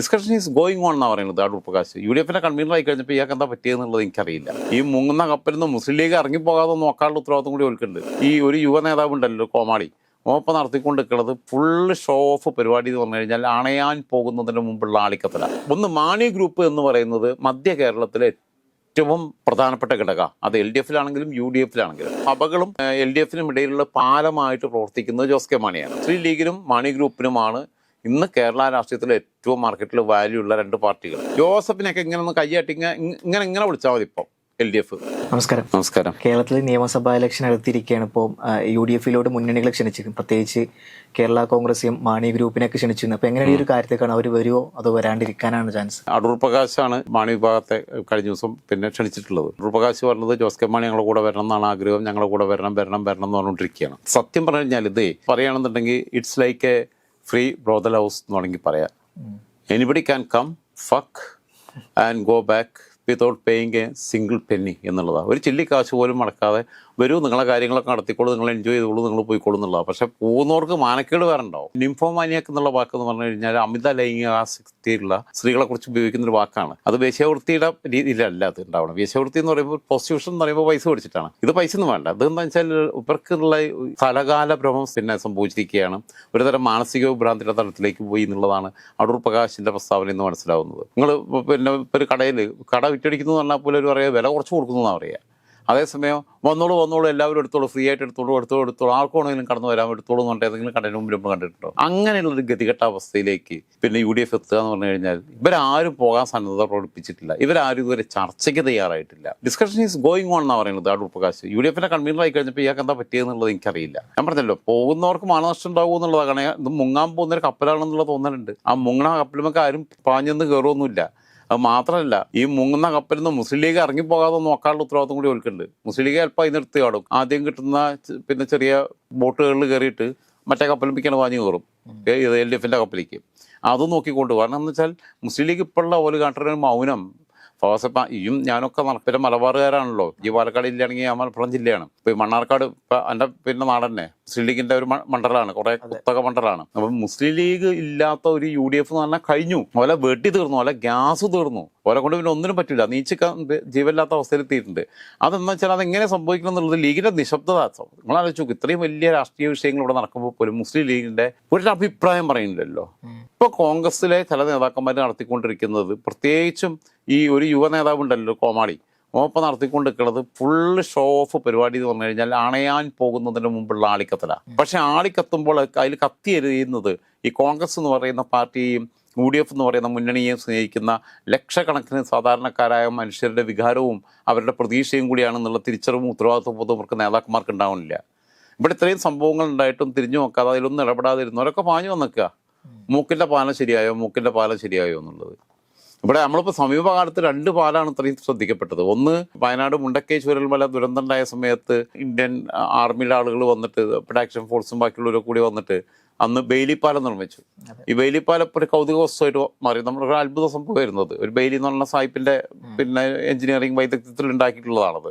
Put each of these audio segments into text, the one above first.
Discussion is going on എന്നാണ് പറയുന്നത് Adoor Prakash U D എഫിന്റെ കൺവീനർ ആയി കഴിഞ്ഞപ്പോൾ ഇയാൾക്ക് എന്താ പറ്റിയെന്നുള്ളത് എനിക്കറിയില്ല. ഈ മുങ്ങുന്ന കപ്പലിൽ നിന്ന് മുസ്ലിം ലീഗ് ഇറങ്ങിപ്പോകാതെ നോക്കാനുള്ള ഉത്തരവാദിത്വം കൂടി ഓൽക്കുണ്ട്. ഈ ഒരു യുവ നേതാവ് ഉണ്ടല്ലോ കോമാളി. ഓപ്പ നടത്തിക്കൊണ്ടിരിക്കുന്നത് ഫുള്ള് ഷോ ഓഫ് പരിപാടി എന്ന് പറഞ്ഞു കഴിഞ്ഞാൽ അണയാൻ പോകുന്നതിന് മുമ്പുള്ള ആളിക്കത്തല. ഒന്ന് മാണി ഗ്രൂപ്പ് എന്ന് പറയുന്നത് മധ്യ കേരളത്തിലെ ഏറ്റവും പ്രധാനപ്പെട്ട ഘടക. അത് എൽ ഡി എഫിലാണെങ്കിലും യു ഡി എഫിലാണെങ്കിലും സഭകളും എൽ ഡി എഫിനും ഇടയിലുള്ള പാലമായിട്ട് പ്രവർത്തിക്കുന്നത് ജോസ് കെ മാണിയാണ്. മുസ്ലിം ലീഗിനും മാണി ഗ്രൂപ്പിനുമാണ് ഇന്ന് കേരള രാഷ്ട്രീയത്തിലെ ഏറ്റവും മാർക്കറ്റിൽ വാല്യൂ ഉള്ള രണ്ട് പാർട്ടികൾ. ജോസഫിനൊക്കെ ഇങ്ങനെ ഒന്ന് കൈയാട്ടി ഇങ്ങനെ ഇങ്ങനെ ഇങ്ങനെ വിളിച്ചാൽ മതി ഇപ്പം എൽ ഡി എഫ്. നമസ്കാരം. നമസ്കാരം. കേരളത്തിൽ നിയമസഭാ ഇലക്ഷൻ അടുത്തിരിക്കുകയാണ്. ഇപ്പോൾ യു ഡി എഫിലോട്ട് മുന്നണികളെ ക്ഷണിച്ചിരുന്നു പ്രത്യേകിച്ച് കേരള കോൺഗ്രസിയും മാണി ഗ്രൂപ്പിനെയൊക്കെ ക്ഷണിച്ചിരുന്നു അപ്പൊ എങ്ങനെയാണ് ഈ ഒരു കാര്യത്തേക്കാണ് അവർ വരുമോ അതോ വരാണ്ടിരിക്കാനാണ് ചാൻസ് അടൂർ പ്രകാശാണ് മാണി വിഭാഗത്തെ കഴിഞ്ഞ ദിവസം പിന്നെ ക്ഷണിച്ചിട്ടുള്ളത്. അടൂർ പ്രകാശ് പറഞ്ഞത് ജോസ് കെ മാണി ഞങ്ങളുടെ കൂടെ വരണം എന്നാണ് ആഗ്രഹം. ഞങ്ങളുടെ കൂടെ വരണം വരണം വരണം എന്ന് പറഞ്ഞുകൊണ്ടിരിക്കുകയാണ്. സത്യം പറഞ്ഞു കഴിഞ്ഞാൽ ഇതേ പറയുകയാണെന്നുണ്ടെങ്കിൽ it's like a free brothel house എന്ന് വേണമെങ്കിൽ പറയാം. Anybody can come fuck and go back without paying a single penny എന്നുള്ളതാണ്. ഒരു ചില്ലി കാശ് പോലും മടക്കാതെ വരൂ നിങ്ങളെ കാര്യങ്ങളൊക്കെ നടത്തിക്കോളൂ നിങ്ങൾ എൻജോയ് ചെയ്തോളൂ നിങ്ങൾ പോയിക്കോളൂ എന്നുള്ളതാണ്. പക്ഷെ പോകുന്നവർക്ക് മാനക്കേട് വേറുണ്ടാവും നിംഫോമാനിയാക്ക് എന്നുള്ള വാക്ക് എന്ന് പറഞ്ഞു കഴിഞ്ഞാൽ അമിത ലൈംഗികാസക്തിയുള്ള സ്ത്രീകളെ കുറിച്ച് ഉപയോഗിക്കുന്ന ഒരു വാക്കാണ്. അത് വേശ്യാവൃത്തിയുടെ രീതിയിലല്ല അത് ഉണ്ടാവണം വേശ്യാവൃത്തി എന്ന് പറയുമ്പോൾ പ്രോസ്റ്റിറ്റ്യൂഷൻ എന്ന് പറയുമ്പോൾ പൈസ മേടിച്ചിട്ടാണ് ഇത് പൈസ ഒന്നും വേണ്ട. ഇത് വെച്ചാൽ ഇവർക്കുള്ള സ്ഥലകാല ഭ്രമം പിന്നെ സംഭവിച്ചിരിക്കുകയാണ്. ഒരുതരം മാനസിക വിഭ്രാന്തിയുടെ തലത്തിലേക്ക് പോയി എന്നുള്ളതാണ് അടൂർ പ്രകാശിന്റെ പ്രസ്താവന എന്ന് മനസ്സിലാവുന്നത്. നിങ്ങൾ പിന്നെ ഒരു കടയിൽ കട വിറ്റടിക്കുന്നു എന്ന് പറഞ്ഞാൽ പോലും ഒരു പറയാ വില കുറച്ച് കൊടുക്കുന്നു എന്നാണ് പറയുക. അതേസമയം വന്നോളൂ വന്നോളൂ എല്ലാവരും എടുത്തോളൂ ഫ്രീ ആയിട്ട് എടുത്തോളൂ എടുത്തോളൂ എടുത്തോളൂ. ആർക്കാണെങ്കിലും കടന്നു വരാൻ എടുത്തോളൂ എന്ന് പറഞ്ഞാൽ ഏതെങ്കിലും കടന്നു നമ്മൾ കണ്ടിട്ടുണ്ടോ? അങ്ങനെയുള്ളൊരു ഗതികെട്ട അവസ്ഥയിലേക്ക് പിന്നെ യു ഡി എഫ് എത്തുക എന്ന് പറഞ്ഞു കഴിഞ്ഞാൽ ഇവരാരും പോകാൻ സന്നദ്ധത പ്രകടിപ്പിച്ചിട്ടില്ല. ഇവരാരും ഇതുവരെ ചർച്ചയ്ക്ക് തയ്യാറായിട്ടില്ല. ഡിസ്കഷൻ ഈസ് ഗോയിങ് ഓൺ എന്നാണ് പറയുന്നത് അടൂർ പ്രകാശ് യു ഡി എഫിന്റെ കൺവീനർ ആയി കഴിഞ്ഞപ്പോൾ ഇയാൾക്ക് എന്താ പറ്റിയെന്നുള്ളത് എനിക്കറിയില്ല. ഞാൻ പറഞ്ഞല്ലോ പോകുന്നവർക്ക് മാനനഷ്ടം ഉണ്ടാവും എന്നുള്ളതാണ്. ഇത് മുങ്ങാൻ പോകുന്ന കപ്പലാണെന്നുള്ള തോന്നലുണ്ട്. ആ മുങ്ങണ കപ്പലുമൊക്കെ ആരും പാഞ്ഞെന്ന് കയറുമൊന്നുമില്ല അത് മാത്രമല്ല ഈ മുങ്ങുന്ന കപ്പലിൽ നിന്ന് മുസ്ലിം ലീഗ് ഇറങ്ങിപ്പോകാതെ നോക്കാനുള്ള ഉത്തരവാദിത്വം കൂടി ഓൽക്കുണ്ട്. മുസ്ലിം ലീഗ് അല്പം അതിന് നിർത്തി കാണും ആദ്യം കിട്ടുന്ന പിന്നെ ചെറിയ ബോട്ടുകളിൽ കയറിയിട്ട് മറ്റേ കപ്പലിപ്പിക്കാണ് വാങ്ങി കയറും. ഇത് എൽ ഡി എഫിന്റെ കപ്പലിലേക്ക്. അതും നോക്കിക്കൊണ്ട് കാരണം എന്ന് വെച്ചാൽ മുസ്ലിം ലീഗ് ഇപ്പോഴുള്ള ഒരു കാട്ടുന്ന മൗനം ഫവാസപ്പ ഇയും ഞാനൊക്കെ നടപ്പിലെ മലബാറുകാരാണല്ലോ. ഈ പാലക്കാട് ജില്ലയാണെങ്കിൽ ഞാൻ മലപ്പുറം ജില്ലയാണ്. മണ്ണാർക്കാട് എന്റെ പിന്നെ നാടന്നെ മുസ്ലിം ലീഗിന്റെ ഒരു മണ്ഡലമാണ്. കുറെ കുത്തക മണ്ഡലമാണ്. അപ്പൊ മുസ്ലിം ലീഗ് ഇല്ലാത്ത ഒരു യു ഡി എഫ് എന്ന് പറഞ്ഞാൽ കഴിഞ്ഞു. ഓലെ വെട്ടി തീർന്നു ഓലെ ഗ്യാസ് തീർന്നു. ഓലെ കൊണ്ട് പിന്നെ ഒന്നിനും പറ്റില്ല. നീച്ചിക്കാൻ ജീവനില്ലാത്ത അവസ്ഥയിൽ എത്തിയിട്ടുണ്ട്. അതെന്ന് വെച്ചാൽ എങ്ങനെ സംഭവിക്കണം എന്നുള്ളത് ലീഗിന്റെ നിശബ്ദത. നിങ്ങൾ ആലോചിച്ചു ഇത്രയും വലിയ രാഷ്ട്രീയ വിഷയങ്ങൾ ഇവിടെ നടക്കുമ്പോൾ പോലും മുസ്ലിം ലീഗിന്റെ ഒരു അഭിപ്രായം പറയുന്നില്ലല്ലോ ഇപ്പൊ കോൺഗ്രസിലെ ചില നേതാക്കന്മാർ നടത്തിക്കൊണ്ടിരിക്കുന്നത് പ്രത്യേകിച്ചും ഈ ഒരു യുവ നേതാവ് ഉണ്ടല്ലോ കോമാളി. ഓപ്പം നടത്തിക്കൊണ്ടിരിക്കുന്നത് ഫുള്ള് ഷോ ഓഫ് പരിപാടി എന്ന് പറഞ്ഞു കഴിഞ്ഞാൽ അണയാൻ പോകുന്നതിന് മുമ്പുള്ള ആളിക്കത്തലാണ് പക്ഷെ ആളിക്കത്തുമ്പോൾ അതിൽ കത്തി എറിയുന്നത് ഈ കോൺഗ്രസ് എന്ന് പറയുന്ന പാർട്ടിയും യു ഡി എഫ് എന്ന് പറയുന്ന മുന്നണിയെയും സ്നേഹിക്കുന്ന ലക്ഷക്കണക്കിന് സാധാരണക്കാരായ മനുഷ്യരുടെ വികാരവും അവരുടെ പ്രതീക്ഷയും കൂടിയാണെന്നുള്ള തിരിച്ചറിവും ഉത്തരവാദിത്വബോധവും അവർക്ക് നേതാക്കന്മാർക്ക് ഉണ്ടാവുന്നില്ല ഇവിടെ ഇത്രയും സംഭവങ്ങൾ ഉണ്ടായിട്ടും തിരിഞ്ഞു നോക്കാതെ അതിലൊന്നും ഇടപെടാതിരുന്നവരൊക്കെ പാഞ്ഞു വന്നിക്കുക മൂക്കിന്റെ പാലം ശരിയായോ? മൂക്കിന്റെ പാലം ശരിയായോ എന്നുള്ളത്. ഇവിടെ നമ്മളിപ്പോൾ സമീപകാലത്ത് രണ്ട് പാലാണ് ഇത്രയും ശ്രദ്ധിക്കപ്പെട്ടത്. ഒന്ന് വയനാട് മുണ്ടക്കൈ ചുരൽമല ദുരന്തം ഉണ്ടായ സമയത്ത് ഇന്ത്യൻ ആർമിയിലെ ആളുകൾ വന്നിട്ട് പ്രൊഡക്ഷൻ ഫോഴ്സും ബാക്കിയുള്ളവരൊക്കെ കൂടി വന്നിട്ട് അന്ന് ബെയിലിപ്പാലം നിർമ്മിച്ചു. ഈ ബെയിലിപ്പാലം ഇപ്പോൾ ഒരു കൗതുക വസ്തുവായിട്ട് മാറി നമ്മളൊരു അത്ഭുത സംഭവമായിരുന്നത് ഒരു ബെയിലി എന്ന് പറഞ്ഞ സാഹിബിന്റെ പിന്നെ എഞ്ചിനീയറിംഗ് വൈദഗ്ധ്യത്തിൽ ഉണ്ടാക്കിയിട്ടുള്ളതാണത്.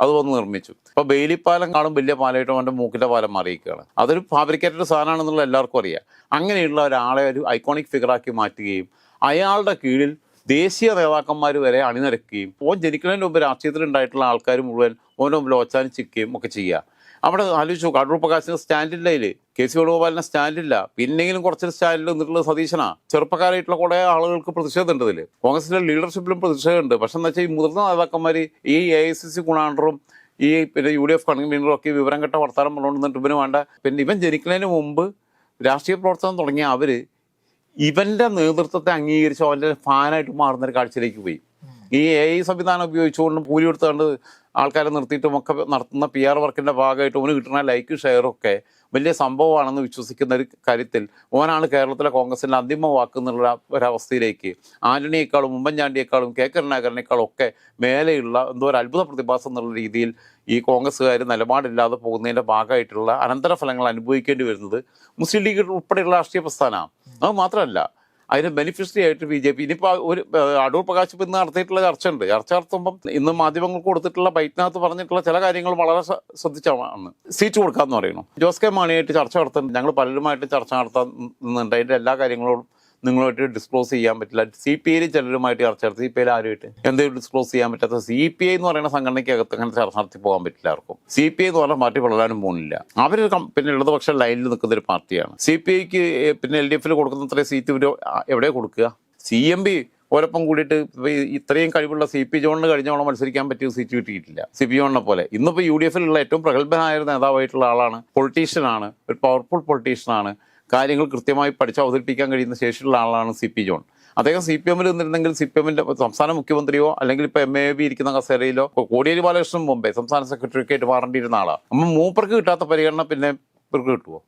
അത് വന്ന് നിർമ്മിച്ചു. ഇപ്പൊ ബെയിലിപ്പാലം കാണും വലിയ പാലമായിട്ട് അവന്റെ മൂക്കിന്റെ പാലം മാറിയിരിക്കുകയാണ്. അതൊരു ഫാബ്രിക്കേറ്റഡ് സാധനമാണെന്നുള്ള എല്ലാവർക്കും അറിയാം. അങ്ങനെയുള്ള ഒരാളെ ഒരു ഐക്കോണിക് ഫിഗറാക്കി മാറ്റുകയും അയാളുടെ കീഴിൽ ദേശീയ നേതാക്കന്മാർ വരെ അണിനിരക്കുകയും ഓൻ ജനിക്കുന്നതിന് മുമ്പ് രാഷ്ട്രീയത്തിൽ ഉണ്ടായിട്ടുള്ള ആൾക്കാർ മുഴുവൻ ഓന്റെ മുമ്പിൽ ഓച്ചാനിച്ചിരിക്കുകയും ഒക്കെ ചെയ്യുക. അവിടെ ആലോചിച്ചു നോക്കുക അടൂർ പ്രകാശിന് സ്റ്റാൻഡില്ല ഇതിൽ കെ സി വേണുഗോപാലിന് സ്റ്റാൻഡില്ല പിന്നെങ്കിലും കുറച്ചൊരു സ്റ്റാൻഡിൽ നിന്നിട്ടുള്ള സതീശനാ. ചെറുപ്പക്കാരായിട്ടുള്ള കുറേ ആളുകൾക്ക് പ്രതിഷേധമുണ്ട് ഇതിൽ കോൺഗ്രസിന്റെ ലീഡർഷിപ്പിലും പ്രതിഷേധമുണ്ട് പക്ഷെ എന്താ വെച്ചാൽ ഈ മുതിർന്ന നേതാക്കന്മാർ ഈ എ ഐ സി സി ഗുണാണ്ടറും ഈ പിന്നെ യു ഡി എഫ് കൺവീനറും ഒക്കെ വിവരം കെട്ട വർത്താനം പറഞ്ഞുകൊണ്ടിരുന്നിട്ട് ഇവന് വേണ്ട. പിന്നെ ഇവൻ ജനിക്കുന്നതിന് മുമ്പ് രാഷ്ട്രീയ പ്രവർത്തനം തുടങ്ങിയ അവർ ഇവന്റെ നേതൃത്വത്തെ അംഗീകരിച്ച് അവന്റെ ഫാനായിട്ട് മാറുന്ന ഒരു കാഴ്ചയിലേക്ക് പോയി. ഈ എ ഐ സംവിധാനം ഉപയോഗിച്ചുകൊണ്ട് കൂലി എടുത്തുകൊണ്ട് ആൾക്കാരെ നിർത്തിയിട്ടും ഒക്കെ നടത്തുന്ന പി ആർ വർക്കിന്റെ ഭാഗമായിട്ട് ഓന് കിട്ടുന്ന ലൈക്ക് ഷെയറും ഒക്കെ വലിയ സംഭവമാണെന്ന് വിശ്വസിക്കുന്ന ഒരു കാര്യത്തിൽ ഓനാണ് കേരളത്തിലെ കോൺഗ്രസിന്റെ അന്തിമ വാക്ക് എന്നുള്ള ഒരവസ്ഥയിലേക്ക് ആന്റണിയേക്കാളും ഉമ്മൻചാണ്ടിയേക്കാളും കെ കരുണാകരനേക്കാളും ഒക്കെ മേലെയുള്ള എന്തോ ഒരു അത്ഭുത പ്രതിഭാസം എന്നുള്ള രീതിയിൽ ഈ കോൺഗ്രസ്സുകാർ നിലപാടില്ലാതെ പോകുന്നതിന്റെ ഭാഗമായിട്ടുള്ള അനന്തരഫലങ്ങൾ അനുഭവിക്കേണ്ടി വരുന്നത് മുസ്ലിം ലീഗ് ഉൾപ്പെടെയുള്ള രാഷ്ട്രീയ പ്രസ്ഥാനമാണ് അത് മാത്രമല്ല അതിന് ബെനിഫിഷ്യറി ആയിട്ട് ബി ജെ പി ഇനിയിപ്പോൾ ഒരു അടൂർ പ്രകാശ് ഇന്ന് നടത്തിയിട്ടുള്ള ചർച്ച ഉണ്ട് ചർച്ച നടത്തുമ്പം ഇന്ന് മാധ്യമങ്ങൾക്ക് കൊടുത്തിട്ടുള്ള ബൈറ്റിനകത്ത് പറഞ്ഞിട്ടുള്ള ചില കാര്യങ്ങൾ വളരെ ശ്രദ്ധിച്ചാണ് സീറ്റ് കൊടുക്കാമെന്ന് പറയുന്നു. ജോസ് കെ മാണിയായിട്ട് ചർച്ച നടത്തുന്നുണ്ട്. ഞങ്ങൾ പലരുമായിട്ട് ചർച്ച നടത്താൻ നിന്നുണ്ട്. അതിന്റെ എല്ലാ കാര്യങ്ങളോടും നിങ്ങളുമായിട്ട് ഡിസ്ക്ലോസ് ചെയ്യാൻ പറ്റില്ല. സി പി ഐയിൽ ചിലരുമായിട്ട് ചർച്ച നടത്തി. സി പി ഐയിൽ ആരുമായിട്ട് എന്തെങ്കിലും ഡിസ്ക്ലോസ് ചെയ്യാൻ പറ്റാത്ത സി പി ഐ എന്ന് പറയുന്ന സംഘടനയ്ക്കകത്ത് അങ്ങനെ ചർച്ച നടത്തി പോകാൻ പറ്റില്ല ആർക്കും. സി പി ഐ എന്ന് പറഞ്ഞ പാർട്ടി വളരാനും പോകുന്നില്ല. അവർ പിന്നെ ഇടതുപക്ഷ ലൈനിൽ നിൽക്കുന്ന ഒരു പാർട്ടിയാണ്. സി പി ഐക്ക് പിന്നെ എൽ ഡി എഫിൽ കൊടുക്കുന്ന അത്രയും സീറ്റ് ഇവർ എവിടെ കൊടുക്കുക? സി എം പി ഓരൊപ്പം കൂടിയിട്ട് ഇത്രയും കഴിവുള്ള സി പി ജോണിന് കഴിഞ്ഞോളം മത്സരിക്കാൻ പറ്റിയ സീറ്റ് കിട്ടിയിട്ടില്ല. സി പി ജോണിനെ പോലെ. ഇന്നിപ്പോൾ യു ഡി എഫിലുള്ള ഏറ്റവും പ്രഗത്ഭനായ നേതാവായിട്ടുള്ള ആളാണ്. പൊളിറ്റീഷ്യനാണ് ഒരു പവർഫുൾ പൊളിറ്റീഷ്യനാണ് കാര്യങ്ങൾ കൃത്യമായി പഠിച്ച് അവതരിപ്പിക്കാൻ കഴിയുന്ന ശേഷിയുള്ള ആളാണ് സി പി ജോൺ. അദ്ദേഹം സി പി എമ്മിൽ നിന്നിരുന്നെങ്കിൽ സി പി എമ്മിന്റെ സംസ്ഥാന മുഖ്യമന്ത്രിയോ അല്ലെങ്കിൽ ഇപ്പൊ എം എ ബി ഇരിക്കുന്ന കസേരയിലോ കോടിയേരി ബാലകൃഷ്ണൻ മുമ്പേ സംസ്ഥാന സെക്രട്ടറി ഒക്കെ ആയിട്ട് മാറേണ്ടിയിരുന്ന ആളാണ് അപ്പം മൂപ്പർക്ക് കിട്ടാത്ത പരിഗണന പിന്നെ ഇവർക്ക് കിട്ടുമോ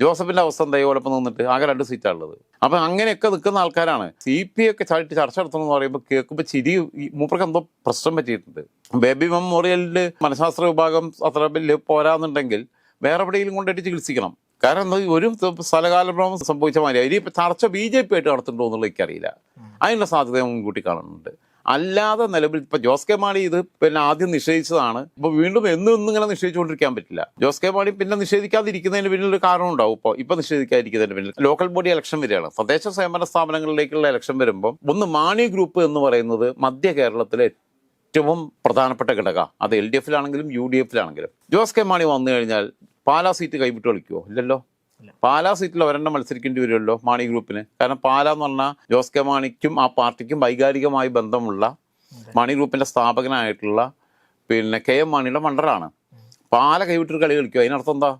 ജോസഫിന്റെ അവസ്ഥ ദൈവോടൊപ്പം നിന്നിട്ട് ആകെ രണ്ട് സീറ്റാണുള്ളത് അപ്പൊ അങ്ങനെയൊക്കെ നിൽക്കുന്ന ആൾക്കാരാണ്. സി പി ഒക്കെ ചാടിയിട്ട് ചർച്ച നടത്തണം എന്ന് പറയുമ്പോൾ കേൾക്കുമ്പോൾ ചിരി മൂപ്പർക്ക് എന്തോ പ്രശ്നം പറ്റിയിട്ടുണ്ട്. ബേബി മെമ്മോറിയലിൽ മനഃശാസ്ത്ര വിഭാഗം അത്ര വലിയ പോരാന്നുണ്ടെങ്കിൽ വേറെ എവിടെയെങ്കിലും കൊണ്ടുപോയിട്ട് ചികിത്സിക്കണം. കാരണം ഒരു സ്ഥലകാലഭ്രമം സംഭവിച്ച മാതിരി ഇനി ഇപ്പം ചർച്ച ബി ജെ പി ആയിട്ട് നടത്തുന്നുണ്ടോ എന്നുള്ളത് എനിക്കറിയില്ല. അതിനുള്ള സാധ്യത മുൻകൂട്ടി കാണുന്നുണ്ട്. അല്ലാതെ നിലവിൽ ഇപ്പൊ ജോസ് കെ മാണി ഇത് പിന്നെ ആദ്യം നിഷേധിച്ചതാണ്. ഇപ്പൊ വീണ്ടും എന്നും ഇങ്ങനെ നിഷേധിച്ചുകൊണ്ടിരിക്കാൻ പറ്റില്ല. ജോസ് കെ മാണി പിന്നെ നിഷേധിക്കാതിരിക്കുന്നതിന് പിന്നിൽ ഒരു കാരണം ഉണ്ടാവും ഇപ്പോൾ ഇപ്പൊ നിഷേധിക്കാതിരിക്കുന്നതിന് പിന്നിൽ ലോക്കൽ ബോഡി ഇലക്ഷൻ വരികയാണ്. തദ്ദേശ സ്വയംഭരണ സ്ഥാപനങ്ങളിലേക്കുള്ള ഇലക്ഷൻ വരുമ്പോൾ ഒന്ന് മാണി ഗ്രൂപ്പ് എന്ന് പറയുന്നത് മധ്യ കേരളത്തിലെ ഏറ്റവും പ്രധാനപ്പെട്ട ഘടക. അത് എൽ ഡി എഫിലാണെങ്കിലും യു ഡി എഫിലാണെങ്കിലും. ജോസ് കെ മാണി വന്നു കഴിഞ്ഞാൽ പാലാ സീറ്റ് കൈവിട്ട് കളിക്കുമോ ഇല്ലല്ലോ. പാലാ സീറ്റിൽ ഒരെണ്ണം മത്സരിക്കേണ്ടി വരുമല്ലോ മാണി ഗ്രൂപ്പിന്. കാരണം പാല എന്ന് പറഞ്ഞാൽ ജോസ് കെ മാണിക്കും ആ പാർട്ടിക്കും വൈകാരികമായി ബന്ധമുള്ള മാണി ഗ്രൂപ്പിന്റെ സ്ഥാപകനായിട്ടുള്ള പിന്നെ കെ എം മാണിയുടെ മണ്ടറാണ് പാല കൈവിട്ടൊരു കളി കളിക്കും അതിനർത്ഥം എന്താ?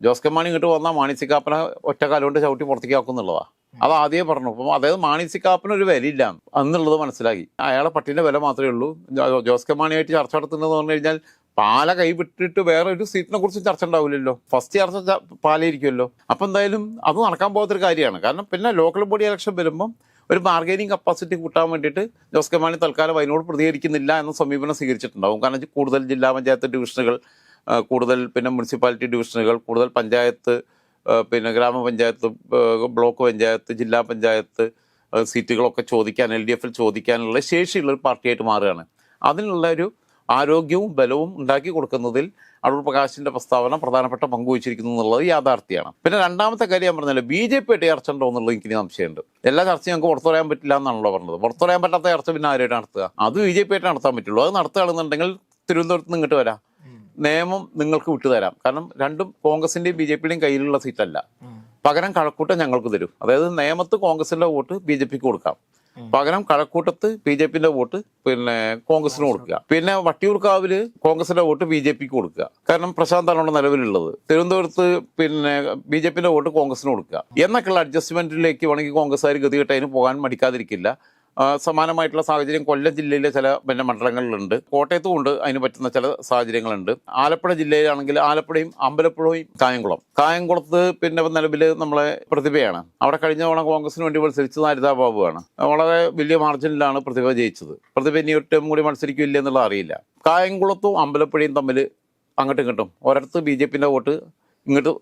ജോസ് കെ മാണി ഇങ്ങോട്ട് വന്നാൽ മാണി സിക്കാപ്പനെ ഒറ്റക്കാലുകൊണ്ട് ചവിട്ടി പുറത്തേക്ക് ആക്കുന്നുള്ളതാ. അത് ആദ്യമേ പറഞ്ഞു. അപ്പം അതായത് മാണി സിക്കാപ്പന് ഒരു വിലയില്ല എന്നുള്ളത് മനസ്സിലാക്കി അയാളെ പട്ടിന്റെ വില മാത്രമേ ഉള്ളൂ. ജോസ് കെ മാണിയായിട്ട് ചർച്ച നടത്തുന്നതെന്ന് പറഞ്ഞു കഴിഞ്ഞാൽ പാല കൈവിട്ടിട്ട് വേറെ ഒരു സീറ്റിനെ കുറിച്ച് ചർച്ച ഉണ്ടാവില്ലല്ലോ ഫസ്റ്റ് ചർച്ച പാലയിരിക്കുമല്ലോ അപ്പൊ എന്തായാലും അത് നടക്കാൻ പോകാത്തൊരു കാര്യമാണ്. കാരണം പിന്നെ ലോക്കൽ ബോഡി ഇലക്ഷൻ വരുമ്പം ഒരു ബാർഗൈനിങ് കപ്പാസിറ്റി കൂട്ടാൻ വേണ്ടിയിട്ട് ജോസ് കെ മാണി തൽക്കാലം അതിനോട് പ്രതികരിക്കുന്നില്ല എന്ന സമീപനം സ്വീകരിച്ചിട്ടുണ്ടാവും. കാരണം കൂടുതൽ ജില്ലാ പഞ്ചായത്ത് ഡിവിഷനുകൾ കൂടുതൽ പിന്നെ മുനിസിപ്പാലിറ്റി ഡിവിഷനുകൾ കൂടുതൽ പഞ്ചായത്ത് പിന്നെ ഗ്രാമപഞ്ചായത്ത് ബ്ലോക്ക് പഞ്ചായത്ത് ജില്ലാ പഞ്ചായത്ത് സീറ്റുകളൊക്കെ ചോദിക്കാൻ എൽ ഡി എഫിൽ ചോദിക്കാനുള്ള ശേഷിയുള്ള ഒരു പാർട്ടിയായിട്ട് മാറുകയാണ്. അതിനുള്ള ഒരു ആരോഗ്യവും ബലവും ഉണ്ടാക്കി കൊടുക്കുന്നതിൽ അടൂർ പ്രകാശിന്റെ പ്രസ്താവന പ്രധാനപ്പെട്ട പങ്ക് വഹിച്ചിരിക്കുന്നു എന്നുള്ളത് യാഥാർത്ഥ്യമാണ്. പിന്നെ രണ്ടാമത്തെ കാര്യം ഞാൻ പറഞ്ഞല്ലോ ബി ജെ പി ആയിട്ട് ചർച്ച ഉണ്ടോ എന്നുള്ളത് എനിക്ക് സംശയമുണ്ട്. എല്ലാ ചർച്ചയും ഞങ്ങൾക്ക് പുറത്തു പറയാൻ പറ്റില്ല എന്നാണല്ലോ പറഞ്ഞത്. പുറത്തു പറയാൻ പറ്റാത്ത ചർച്ച പിന്നെ ആരായിട്ട് നടത്തുക? അത് ബി ജെ പി ആയിട്ട് നടത്താൻ പറ്റുള്ളൂ. അത് നടത്തുകയാണെന്നുണ്ടെങ്കിൽ തിരുവനന്തപുരത്ത് നിന്ന് ഇങ്ങോട്ട് വരാം. നിയമം നിങ്ങൾക്ക് വിട്ടുതരാം. കാരണം രണ്ടും കോൺഗ്രസിന്റെയും ബി ജെ പിയുടെയും കയ്യിലുള്ള സീറ്റല്ല. പകരം കഴക്കൂട്ടം ഞങ്ങൾക്ക് തരും. അതായത് നിയമത്ത് കോൺഗ്രസിന്റെ വോട്ട് ബി ജെ പിക്ക് കൊടുക്കാം. പകരം കഴക്കൂട്ടത്ത് ബി ജെ പിന്റെ വോട്ട് പിന്നെ കോൺഗ്രസിന് കൊടുക്കുക. പിന്നെ വട്ടിയൂർക്കാവിൽ കോൺഗ്രസിന്റെ വോട്ട് ബി ജെ പിക്ക് കൊടുക്കുക. കാരണം പ്രശാന്താണ് അവിടെ നിലവിലുള്ളത്. തിരുവനന്തപുരത്ത് പിന്നെ ബി ജെ പിന്റെ വോട്ട് കോൺഗ്രസിന് കൊടുക്കുക. എന്നൊക്കെയുള്ള അഡ്ജസ്റ്റ്മെന്റിലേക്ക് വേണമെങ്കിൽ കോൺഗ്രസ്സുകാർ ഗതികെട്ടതിന് പോകാൻ മടിക്കാതിരിക്കില്ല. സമാനമായിട്ടുള്ള സാഹചര്യം കൊല്ലം ജില്ലയിലെ ചില പിന്നെ മണ്ഡലങ്ങളിലുണ്ട്. കോട്ടയത്തും ഉണ്ട് അതിന് പറ്റുന്ന ചില സാഹചര്യങ്ങളുണ്ട്. ആലപ്പുഴ ജില്ലയിലാണെങ്കിൽ ആലപ്പുഴയും അമ്പലപ്പുഴയും കായംകുളം. കായംകുളത്ത് പിന്നെ നിലവിൽ നമ്മളെ പ്രതിഭയാണ്. അവിടെ കഴിഞ്ഞ തവണ കോൺഗ്രസിന് വേണ്ടി മത്സരിച്ചത് ഹരിതാ ബാബുവാണ്. വളരെ വലിയ മാർജിനിലാണ് പ്രതിഭ ജയിച്ചത്. പ്രതിഭ ഇനി ഒട്ടും കൂടി മത്സരിക്കില്ല എന്നുള്ളത് അറിയില്ല. കായംകുളത്തും അമ്പലപ്പുഴയും തമ്മിൽ അങ്ങോട്ടും ഇങ്ങോട്ടും ഒരിടത്ത് ബി ജെ പിന്റെ വോട്ട് ഇങ്ങോട്ട്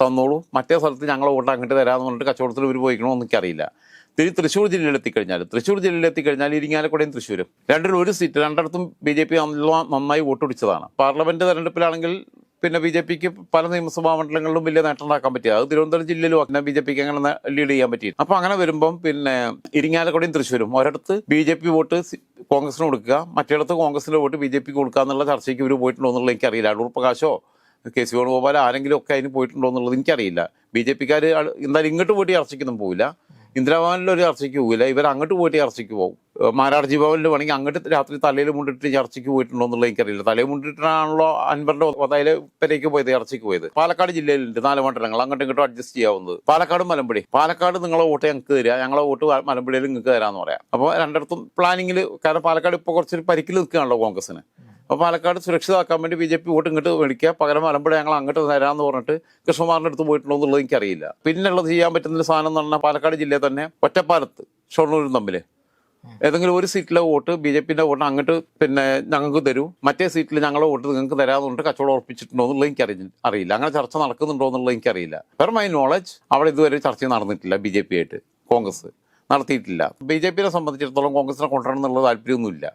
തന്നോളൂ. മറ്റേ സ്ഥലത്ത് ഞങ്ങളെ വോട്ട് അങ്ങോട്ട് തരാമെന്ന് പറഞ്ഞിട്ട് കച്ചവടത്തിൽ ഇവർ പോയിക്കണോ എന്നൊക്കെ എനിക്കറിയില്ല. തിരി തൃശ്ശൂർ ജില്ലയിൽ എത്തിക്കഴിഞ്ഞാൽ തൃശ്ശൂർ ജില്ലയിൽ എത്തിക്കഴിഞ്ഞാൽ ഇരിങ്ങാലക്കുടയും തൃശ്ശൂരും. രണ്ടിലും ഒരു സീറ്റ് രണ്ടിടത്തും ബി ജെ പി നന്നായി വോട്ട് പിടിച്ചതാണ് പാർലമെന്റ് തെരഞ്ഞെടുപ്പിലാണെങ്കിൽ പിന്നെ ബി ജെ പിക്ക് പല നിയമസഭാ മണ്ഡലങ്ങളിലും വലിയ നേട്ടം ഉണ്ടാക്കാൻ പറ്റിയ അത് തിരുവനന്തപുരം ജില്ലയിലും അങ്ങനെ ബി ജെ പിക്ക് അങ്ങനെ ലീഡ് ചെയ്യാൻ പറ്റി അപ്പൊ അങ്ങനെ വരുമ്പം പിന്നെ ഇരിങ്ങാലക്കുടയും തൃശ്ശൂരും ഒരിടത്ത് ബി ജെ പി വോട്ട് കോൺഗ്രസിന് കൊടുക്കുക മറ്റിടത്ത് കോൺഗ്രസിന്റെ വോട്ട് ബി ജെ പിക്ക് കൊടുക്കുക എന്നുള്ള ചർച്ചയ്ക്ക് ഇവർ പോയിട്ടുണ്ടോ എന്നുള്ളത് എനിക്കറിയില്ല. അടൂർ പ്രകാശോ കെ സി വേണുഗോപാൽ ആരെങ്കിലും ഒക്കെ അതിന് പോയിട്ടുണ്ടോ എന്നുള്ളത് എനിക്കറിയില്ല. ബി ജെ പിക്കാർ എന്തായാലും ഇങ്ങോട്ട് പോയിട്ട് ചർച്ചയ്ക്കൊന്നും പോവില്ല. ഇന്ദിരാഭവനിൽ ഒരു ചർച്ചയ്ക്ക് പോകില്ല. ഇവർ അങ്ങോട്ട് പോയിട്ട് ചർച്ചയ്ക്ക് പോകും. മാരാർജി ഭവനിൽ വേണമെങ്കിൽ അങ്ങോട്ട് രാത്രി തലയിൽ മുണ്ടിട്ട് ചർച്ചയ്ക്ക് പോയിട്ടുണ്ടോ എന്നുള്ളത് എനിക്കറിയില്ല. തലയിൽ മുണ്ടിട്ടാണല്ലോ അൻവറിന്റെ വതായിൽ പെരേക്ക് പോയത് ചർച്ചയ്ക്ക് പോയത്. പാലക്കാട് ജില്ലയിലുണ്ട് നാല് മണ്ഡലങ്ങൾ. അങ്ങോട്ടും ഇങ്ങോട്ടും അഡ്ജസ്റ്റ് ചെയ്യാവുന്നത്. പാലക്കാട് മലമ്പടി. പാലക്കാട് നിങ്ങളെ വോട്ട് ഞങ്ങൾക്ക് തരിക ഞങ്ങളെ വോട്ട് മലമ്പടിയിൽ നിങ്ങൾക്ക് തരാമെന്ന് പറയാം. അപ്പോൾ രണ്ടിടത്തും പ്ലാനിങ്ങിൽ കാരണം പാലക്കാട് ഇപ്പോൾ കുറച്ചൊരു പരിക്കിൽ നിൽക്കുകയാണല്ലോ കോൺഗ്രസിന് അപ്പോൾ പാലക്കാട് സുരക്ഷിതമാക്കാൻ വേണ്ടി ബി ജെ പി വോട്ട് ഇങ്ങോട്ട് മേടിക്കുക. പകരം മലമ്പുഴ ഞങ്ങൾ അങ്ങോട്ട് തരാമെന്ന് പറഞ്ഞിട്ട് കൃഷ്ണകുമാറിന്റെ അടുത്ത് പോയിട്ടുണ്ടോ എന്നുള്ളത് എനിക്കറിയില്ല. പിന്നുള്ളത് ചെയ്യാൻ പറ്റുന്ന സാധനം എന്ന് പറഞ്ഞാൽ പാലക്കാട് ജില്ലയിൽ തന്നെ ഒറ്റപ്പാലത്ത് ഷൊർണൂരും തമ്മിൽ ഏതെങ്കിലും ഒരു സീറ്റിലെ വോട്ട് ബി ജെ പിന്റെ വോട്ട് അങ്ങോട്ട് പിന്നെ ഞങ്ങൾക്ക് തരൂ. മറ്റേ സീറ്റിൽ ഞങ്ങളെ വോട്ട് നിങ്ങൾക്ക് തരാമെന്നുണ്ട് കച്ചവടം ഉറപ്പിച്ചിട്ടുണ്ടോ എന്നുള്ളത് എനിക്ക് അറിഞ്ഞു അറിയില്ല. അങ്ങനെ ചർച്ച നടക്കുന്നുണ്ടോ എന്നുള്ളത് എനിക്കറിയില്ല. വെറും മൈ നോളജ് അവിടെ ഇതുവരെ ചർച്ച നടന്നിട്ടില്ല ബി ജെ പി ആയിട്ട്. കോൺഗ്രസ് നടത്തിയിട്ടില്ല. ബി ജെ പിയെ സംബന്ധിച്ചിടത്തോളം കോൺഗ്രസിനെ കൊണ്ടുവരണം എന്നുള്ള താല്പര്യമൊന്നുമില്ല.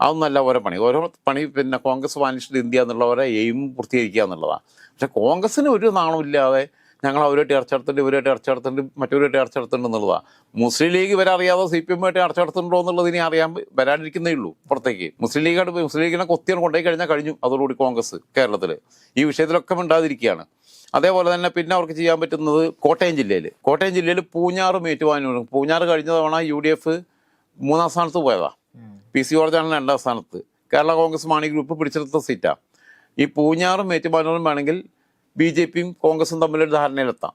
അതൊന്നല്ല ഓരോ പണി. ഓരോ പണി പിന്നെ കോൺഗ്രസ് വാനിഷ്ഡ് ഇന്ത്യ എന്നുള്ള ഓരോ എയിം പൂർത്തീകരിക്കുക എന്നുള്ളതാണ്. പക്ഷെ കോൺഗ്രസ്സിന് ഒരു നാണമില്ലാതെ ഞങ്ങൾ അവരുമായിട്ട് ഇറച്ചെടുത്തിട്ടുണ്ട് ഇവരുമായിട്ട് ഇറച്ചെടുത്തിട്ടുണ്ട് മറ്റവരുമായിട്ട് ഇറച്ചെടുത്തിട്ടുണ്ട് എന്നുള്ളതാണ്. മുസ്ലിം ലീഗ് ഇവരെ അറിയാതെ സി പി എമ്മായിട്ട് ഇറച്ചെടുത്തിട്ടുണ്ടോ എന്നുള്ളത് ഇനി അറിയാൻ വരാനിരിക്കുന്നേ ഉള്ളൂ പുറത്തേക്ക്. മുസ്ലിം ലീഗായിട്ട് മുസ്ലിം ലീഗിനെ കൊത്തിയാണ് കൊണ്ടുപോയി കഴിഞ്ഞാൽ കഴിഞ്ഞു. അതോടുകൂടി കോൺഗ്രസ് കേരളത്തിൽ ഈ വിഷയത്തിലൊക്കെ മിണ്ടാതിരിക്കുകയാണ്. അതേപോലെ തന്നെ പിന്നെ അവർക്ക് ചെയ്യാൻ പറ്റുന്നത് കോട്ടയം ജില്ലയിൽ. കോട്ടയം ജില്ലയിൽ പൂഞ്ഞാറ് മേറ്റുവാനും പൂഞ്ഞാറ് കഴിഞ്ഞ തവണ യു ഡി എഫ് മൂന്നാം സ്ഥാനത്ത് പോയതാ. പി സി ജോർജാണ് രണ്ടാം സ്ഥാനത്ത്. കേരള കോൺഗ്രസ് മാണി ഗ്രൂപ്പ് പിടിച്ചെടുത്ത സീറ്റാണ് ഈ പൂഞ്ഞാറും ഏറ്റുമാനൂരും വേണമെങ്കിൽ ബി ജെ പിയും കോൺഗ്രസും തമ്മിലൊരു ധാരണയിലെത്താം.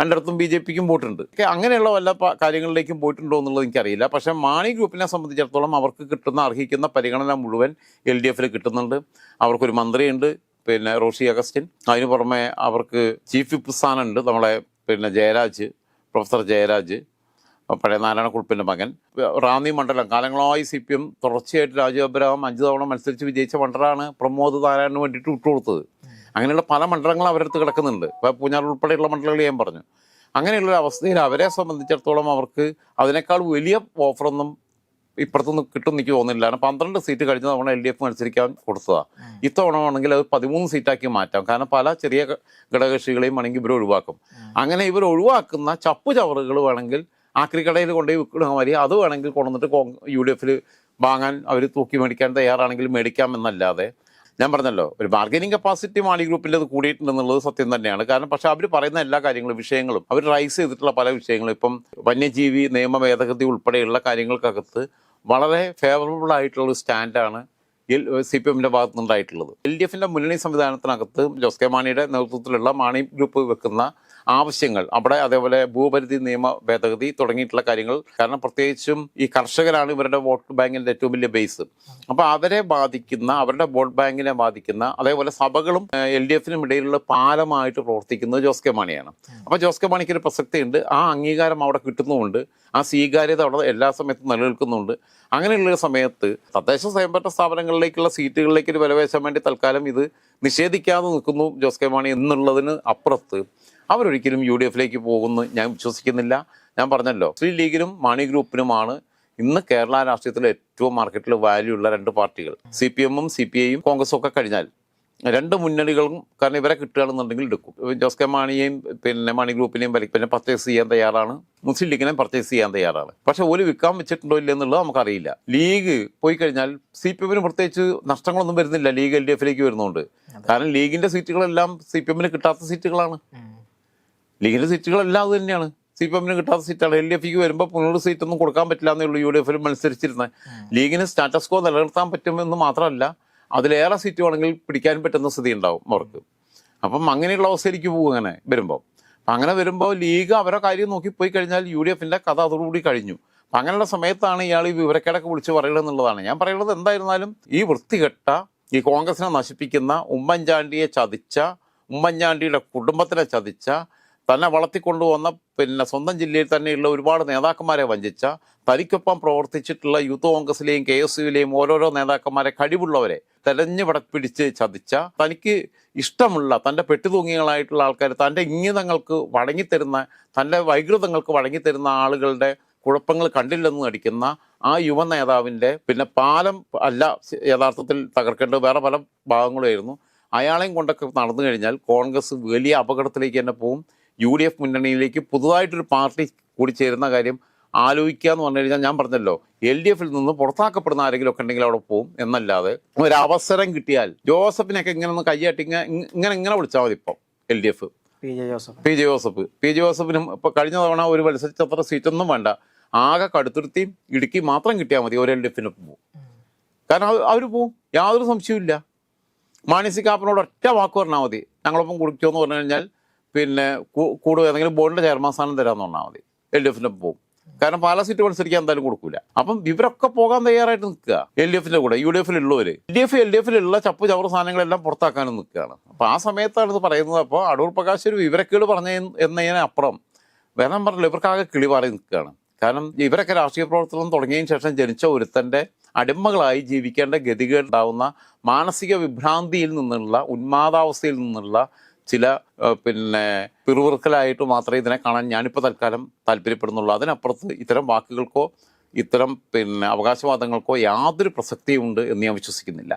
രണ്ടിടത്തും ബി ജെ പിക്കും പോയിട്ടുണ്ട് അങ്ങനെയുള്ള വല്ല കാര്യങ്ങളിലേക്കും പോയിട്ടുണ്ടോ എന്നുള്ളത് എനിക്കറിയില്ല. പക്ഷെ മാണി ഗ്രൂപ്പിനെ സംബന്ധിച്ചിടത്തോളം അവർക്ക് കിട്ടുന്ന അർഹിക്കുന്ന പരിഗണന മുഴുവൻ എൽ ഡി എഫിൽ കിട്ടുന്നുണ്ട്. അവർക്കൊരു മന്ത്രിയുണ്ട് പിന്നെ റോഷി അഗസ്റ്റിൻ. അതിനു പുറമെ അവർക്ക് ചീഫ് വിപ്പ് സ്ഥാനമുണ്ട് നമ്മളെ പിന്നെ ജയരാജ് പ്രൊഫസർ ജയരാജ്. പഴയ നാരായണക്കുറുപ്പിന്റെ മകൻ. റാന്നി മണ്ഡലം കാലങ്ങളായി സി പി എം തുടർച്ചയായിട്ട് രാജീവ് അബ്രഹാം അഞ്ച് തവണ മത്സരിച്ച് വിജയിച്ച മണ്ഡലമാണ് പ്രമോദ് നാരായണന് വേണ്ടിയിട്ട് വിട്ടുകൊടുത്തത്. അങ്ങനെയുള്ള പല മണ്ഡലങ്ങൾ അവരടുത്ത് കിടക്കുന്നുണ്ട്. ഇപ്പോൾ പൂഞ്ഞാർ ഉൾപ്പെടെയുള്ള മണ്ഡലങ്ങൾ ഞാൻ പറഞ്ഞു. അങ്ങനെയുള്ള അവസ്ഥയിൽ അവരെ സംബന്ധിച്ചിടത്തോളം അവർക്ക് അതിനേക്കാൾ വലിയ ഓഫറൊന്നും ഇപ്പുറത്തുനിന്ന് കിട്ടും എനിക്ക് തോന്നുന്നില്ല. കാരണം പന്ത്രണ്ട് സീറ്റ് കഴിഞ്ഞ തവണ എൽ ഡി എഫ് മത്സരിക്കാൻ കൊടുത്തതാണ് ഇത്തവണ ആണെങ്കിൽ അത് പതിമൂന്ന് സീറ്റാക്കി മാറ്റാം. കാരണം പല ചെറിയ ഘടകകക്ഷികളെയും വേണമെങ്കിൽ ഇവർ ഒഴിവാക്കും. അങ്ങനെ ഇവർ ഒഴിവാക്കുന്ന ചപ്പു ചവറുകൾ വേണമെങ്കിൽ ആക്രിക്കടയിൽ കൊണ്ടുപോയി വിൽക്കണ മാതിരി അത് വേണമെങ്കിൽ കൊണ്ടുവന്നിട്ട് യു ഡി എഫിൽ വാങ്ങാൻ അവർ തൂക്കി മേടിക്കാൻ തയ്യാറാണെങ്കിൽ മേടിക്കാം എന്നല്ലാതെ. ഞാൻ പറഞ്ഞല്ലോ ഒരു ബാർഗനിങ് കപ്പാസിറ്റി മാണി ഗ്രൂപ്പിന്റെ അത് കൂടിയിട്ടുണ്ടെന്നുള്ളത് സത്യം തന്നെയാണ്. കാരണം പക്ഷേ അവർ പറയുന്ന എല്ലാ കാര്യങ്ങളും വിഷയങ്ങളും അവർ റൈസ് ചെയ്തിട്ടുള്ള പല വിഷയങ്ങളും ഇപ്പം വന്യജീവി നിയമ ഭേദഗതി ഉൾപ്പെടെയുള്ള കാര്യങ്ങൾക്കകത്ത് വളരെ ഫേവറബിൾ ആയിട്ടുള്ള ഒരു സ്റ്റാൻഡാണ് സി പി എമ്മിന്റെ ഭാഗത്തു നിന്നുണ്ടായിട്ടുള്ളത് എൽ ഡി എഫിന്റെ മുന്നണി സംവിധാനത്തിനകത്ത് ജോസ് കെ മാണിയുടെ നേതൃത്വത്തിലുള്ള മാണി ഗ്രൂപ്പ് വെക്കുന്ന ആവശ്യങ്ങൾ. അവിടെ അതേപോലെ ഭൂപരിധി നിയമ ഭേദഗതി തുടങ്ങിയിട്ടുള്ള കാര്യങ്ങൾ. കാരണം പ്രത്യേകിച്ചും ഈ കർഷകരാണ് ഇവരുടെ വോട്ട് ബാങ്കിന്റെ ഏറ്റവും വലിയ ബേസ് അപ്പൊ അവരെ ബാധിക്കുന്ന അവരുടെ വോട്ട് ബാങ്കിനെ ബാധിക്കുന്ന അതേപോലെ സഭകളും എൽ ഡി എഫിനും ഇടയിലുള്ള പാലമായിട്ട് പ്രവർത്തിക്കുന്നത് ജോസ് കെ മാണിയാണ്. അപ്പൊ ജോസ് കെ മാണിക്ക് ഒരു പ്രസക്തിയുണ്ട്. ആ അംഗീകാരം അവിടെ കിട്ടുന്നുമുണ്ട്. ആ സ്വീകാര്യത അവിടെ എല്ലാ സമയത്തും നിലനിൽക്കുന്നുണ്ട്. അങ്ങനെയുള്ള സമയത്ത് തദ്ദേശ സ്വയംഭരണ സ്ഥാപനങ്ങളിലേക്കുള്ള സീറ്റുകളിലേക്ക് ഒരു വിലവേശാൻ വേണ്ടി തൽക്കാലം ഇത് നിഷേധിക്കാതെ നിൽക്കുന്നു ജോസ് കെ മാണി എന്നുള്ളതിന് അപ്പുറത്ത് അവരൊരിക്കലും യു ഡി എഫിലേക്ക് പോകുന്നു ഞാൻ വിശ്വസിക്കുന്നില്ല. ഞാൻ പറഞ്ഞല്ലോ മുസ്ലിം ലീഗിനും മാണി ഗ്രൂപ്പിനുമാണ് ഇന്ന് കേരള രാഷ്ട്രീയത്തിലെ ഏറ്റവും മാർക്കറ്റിൽ വാല്യൂ ഉള്ള രണ്ട് പാർട്ടികൾ. സി പി എമ്മും സി പി ഐയും കോൺഗ്രസും ഒക്കെ കഴിഞ്ഞാൽ രണ്ട് മുന്നണികളും കാരണം ഇവരെ കിട്ടുകയാണെന്നുണ്ടെങ്കിൽ എടുക്കും. ജോസ് കെ മാണിയെയും പിന്നെ മാണി ഗ്രൂപ്പിനെയും വലി- പിന്നെ പർച്ചേസ് ചെയ്യാൻ തയ്യാറാണ്. മുസ്ലിം ലീഗിനെ പർച്ചേസ് ചെയ്യാൻ തയ്യാറാണ്. പക്ഷെ ഒരു വിൽക്കാൻ വെച്ചിട്ടുണ്ടോ ഇല്ല എന്നുള്ളത് നമുക്കറിയില്ല. ലീഗ് പോയി കഴിഞ്ഞാൽ സി പി എമ്മിന് പ്രത്യേകിച്ച് നഷ്ടങ്ങളൊന്നും വരുന്നില്ല. ലീഗ് എൽ ഡി എഫിലേക്ക് വരുന്നുണ്ട്. കാരണം ലീഗിന്റെ സീറ്റുകളെല്ലാം സി പി എമ്മിന് കിട്ടാത്ത സീറ്റുകളാണ്. ലീഗിന്റെ സീറ്റുകളെല്ലാം അത് തന്നെയാണ്. സി പി എമ്മിന് കിട്ടാത്ത സീറ്റാണ്. എൽ ഡി എഫിക്ക് വരുമ്പോൾ പുനർ സീറ്റൊന്നും കൊടുക്കാൻ പറ്റില്ല എന്നേ ഉള്ളൂ യു ഡി എഫിൽ മത്സരിച്ചിരുന്നത് ലീഗിന് സ്റ്റാറ്റസ് കോ നിലനിർത്താൻ പറ്റുമെന്ന് മാത്രമല്ല അതിലേറെ സീറ്റ് വേണമെങ്കിൽ പിടിക്കാൻ പറ്റുന്ന സ്ഥിതി ഉണ്ടാവും അവർക്ക്. അപ്പം അങ്ങനെയുള്ള അവസ്ഥയിലേക്ക് പോകും അങ്ങനെ വരുമ്പോൾ അങ്ങനെ വരുമ്പോൾ ലീഗ് അവരെ കാര്യം നോക്കി പോയി കഴിഞ്ഞാൽ യു ഡി എഫിന്റെ കഥ അതോടുകൂടി കഴിഞ്ഞു. അപ്പം അങ്ങനെയുള്ള സമയത്താണ് ഇയാൾ ഈ വിവരക്കേടൊക്കെ വിളിച്ച് പറയുന്നത് എന്നുള്ളതാണ്. ഞാൻ പറയുന്നത് എന്തായിരുന്നാലും ഈ വൃത്തികെട്ട ഈ കോൺഗ്രസിനെ നശിപ്പിക്കുന്ന ഉമ്മൻചാണ്ടിയെ ചതിച്ച ഉമ്മൻചാണ്ടിയുടെ കുടുംബത്തിനെ ചതിച്ച തന്നെ വളർത്തിക്കൊണ്ടുവന്ന പിന്നെ സ്വന്തം ജില്ലയിൽ തന്നെയുള്ള ഒരുപാട് നേതാക്കന്മാരെ വഞ്ചിച്ച തനിക്കൊപ്പം പ്രവർത്തിച്ചിട്ടുള്ള യൂത്ത് കോൺഗ്രസിലെയും കെ എസ് യുവിലെയും ഓരോരോ നേതാക്കന്മാരെ കഴിവുള്ളവരെ തെരഞ്ഞു പട പിടിച്ച് ചതിച്ച തനിക്ക് ഇഷ്ടമുള്ള തന്റെ പെട്ടുതൂങ്ങികളായിട്ടുള്ള ആൾക്കാർ തന്റെ ഇംഗിതങ്ങൾക്ക് വഴങ്ങിത്തരുന്ന തന്റെ വൈകൃതങ്ങൾക്ക് വഴങ്ങിത്തരുന്ന ആളുകളുടെ കുഴപ്പങ്ങൾ കണ്ടില്ലെന്ന് നടിക്കുന്ന ആ യുവ നേതാവിന്റെ പിന്നെ പാലം അല്ല യഥാർത്ഥത്തിൽ തകർക്കേണ്ടത് വേറെ പല ഭാഗങ്ങളുമായിരുന്നു. അയാളെയും കൊണ്ടൊക്കെ നടന്നു കഴിഞ്ഞാൽ കോൺഗ്രസ് വലിയ അപകടത്തിലേക്ക് തന്നെ പോകും യു ഡി എഫ് മുന്നണിയിലേക്ക് പുതുതായിട്ടൊരു പാർട്ടി കൂടി ചേരുന്ന കാര്യം ആലോചിക്കുക എന്ന് പറഞ്ഞു കഴിഞ്ഞാൽ ഞാൻ പറഞ്ഞല്ലോ എൽ ഡി എഫിൽ നിന്ന് പുറത്താക്കപ്പെടുന്ന ആരെങ്കിലും ഒക്കെ ഉണ്ടെങ്കിൽ അവിടെ പോകും എന്നല്ലാതെ ഒരു അവസരം കിട്ടിയാൽ ജോസഫിനൊക്കെ ഇങ്ങനെ ഒന്ന് കയ്യാട്ടി ഇങ്ങനെ ഇങ്ങനെ വിളിച്ചാൽ മതി ഇപ്പം L D F. P J Joseph. P J ജോസഫിനും ഇപ്പൊ കഴിഞ്ഞ തവണ ഒരു മത്സരിച്ചത്ര സീറ്റൊന്നും വേണ്ട. ആകെ കടുത്തുരുത്തിയും ഇടുക്കി മാത്രം കിട്ടിയാൽ മതി ഒരു എൽ ഡി എഫിന് പോകും കാരണം അവർ പോവും. യാതൊരു സംശയവും മാണിസി കാപ്പനോട് ഒറ്റ വാക്ക് പറഞ്ഞാൽ മതി. ഞങ്ങളൊപ്പം കുടിക്കുമെന്ന് പറഞ്ഞു കഴിഞ്ഞാൽ പിന്നെ കൂടുതൽ ഏതെങ്കിലും ബോർഡിന്റെ ചെയർമാൻ സ്ഥാനം തരാമെന്ന് പറഞ്ഞാൽ മതി. എൽ ഡി എഫിന്റെ പോകും കാരണം പല സീറ്റ് മത്സരിക്കാൻ എന്തായാലും കൊടുക്കൂല. അപ്പം ഇവരൊക്കെ പോകാൻ തയ്യാറായിട്ട് നിൽക്കുക. എൽ ഡി എഫിന്റെ കൂടെ യു ഡി എഫിൽ ഉള്ളവര് L D F L D എഫിലുള്ള ചപ്പ് ചവറ് സാധനങ്ങളെല്ലാം പുറത്താക്കാനും നിൽക്കുകയാണ്. അപ്പൊ ആ സമയത്താണ് ഇത് പറയുന്നത്. അപ്പോൾ അടൂർ പ്രകാശ് ഒരു വിവരക്കേട് പറഞ്ഞ വേറെ ഞാൻ പറഞ്ഞില്ല ഇവർക്കാകെ കിളി മാറി നിൽക്കുകയാണ്. കാരണം ഇവരൊക്കെ രാഷ്ട്രീയ പ്രവർത്തനം തുടങ്ങിയതിന് ശേഷം ജനിച്ച ഒരുത്തന്റെ അടിമകളായി ജീവിക്കേണ്ട ഗതികേട് ഉണ്ടാവുന്ന മാനസിക വിഭ്രാന്തിയിൽ നിന്നുള്ള ഉന്മാദാവസ്ഥയിൽ നിന്നുള്ള ചില പിന്നെ പിറുവിറുക്കലായിട്ട് മാത്രമേ ഇതിനെ കാണാൻ ഞാനിപ്പോൾ തൽക്കാലം താല്പര്യപ്പെടുന്നുള്ളൂ. അതിനപ്പുറത്ത് ഇത്തരം വാക്കുകൾക്കോ ഇത്തരം പിന്നെ അവകാശവാദങ്ങൾക്കോ യാതൊരു പ്രസക്തിയുമുണ്ട് എന്ന് ഞാൻ വിശ്വസിക്കുന്നില്ല.